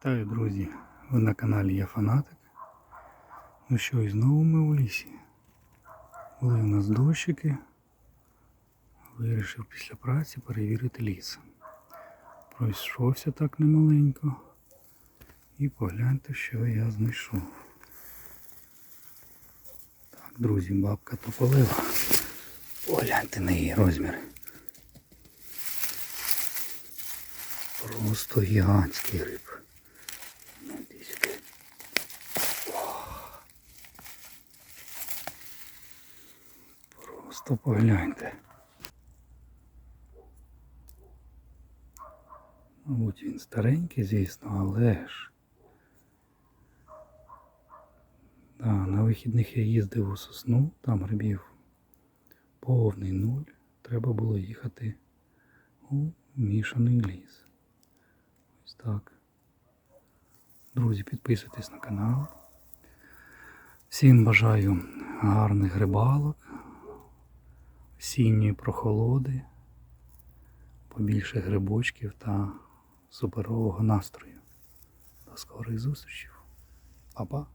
Вітаю, друзі! Ви на каналі Я Фанатик. Ну що, і знову ми у лісі. Були у нас дощики. Вирішив після праці перевірити ліс. Пройшовся так немаленько. І погляньте, що я знайшов. Так, друзі, бабка тополива. Погляньте на її розміри. Просто гігантський гриб. Просто погляньте. Мабуть, він старенький, звісно, але ж. Да, на вихідних я їздив у сосну, там грибів повний нуль. Треба було їхати у мішаний ліс. Ось так. Друзі, підписуйтесь на канал. Всім бажаю гарних грибалок, осінньої прохолоди, побільше грибочків та суперового настрою. До скорих зустрічей. Па-па!